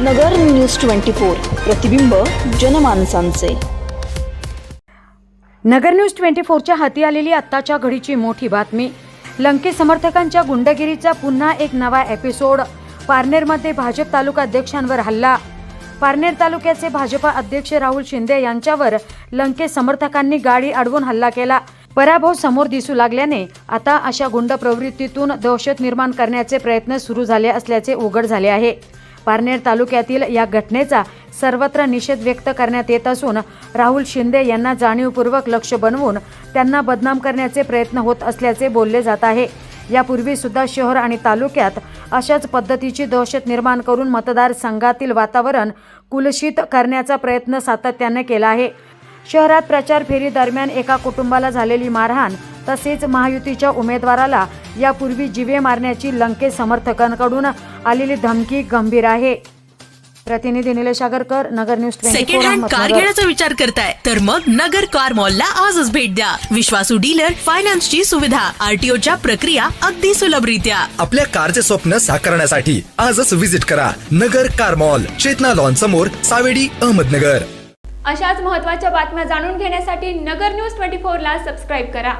नगर news twenty four प्रतिबिंब जनमानसांचे. नगर news twenty फोरच्या हाती आलेली आत्ताच्या घडीची मोठी बातमी. लंके समर्थकांच्या गुंडगिरीचा पुन्हा एक नवा एपिसोड. पारनेरमध्ये भाजप तालुका अध्यक्षांवर हल्ला. पारनेर तालुक्याचे भाजपा अध्यक्ष राहुल शिंदे यांच्यावर लंके समर्थकांनी गाडी अडवून हल्ला केला. पराभव समोर दिसू लागल्याने आता अशा गुंड प्रवृत्तीतून दहशत निर्माण करण्याचे प्रयत्न सुरू झाले असल्याचे उघड झाले आहे. पारनेर तालुक्यातील या घटनेचा सर्वत्र निषेध व्यक्त करण्यात येत असून राहुल शिंदे यांना जाणीवपूर्वक लक्ष बनवून त्यांना बदनाम करण्याचे प्रयत्न होत असल्याचे बोलले जात आहे. यापूर्वी सुद्धा शहर आणि तालुक्यात अशाच पद्धतीची दहशत निर्माण करून मतदारसंघातील वातावरण कुलषित करण्याचा प्रयत्न सातत्याने केला आहे. शहरात प्रचार फेरी दरम्यान एका कुटुंबाला झालेली मारहाण तसेच महायुतीच्या उमेदवाराला यापूर्वी जिवे मारण्याची लंके समर्थकांकडून आलेली धमकी गंभीर आहे. प्रतिनिधी Nilesh Agarkar Nagar news second hand car घेण्याचा विचार करताय. तर मग नगर कार मॉलला आजच भेट द्या. विश्वासू डीलर फायनान्सची सुविधा. आरटीओच्या प्रक्रिया अगदी सुलभरित्या. आपल्या कारचे स्वप्न साकारण्यासाठी आजच विजिट करा. Nagar car mall Chetana lawn समोर सावेडी अहमदनगर. अशाच महत्त्वाच्या बातम्या जाणून घेण्यासाठी नगर न्यूज ट्वेंटी फोरला सबस्क्राईब करा.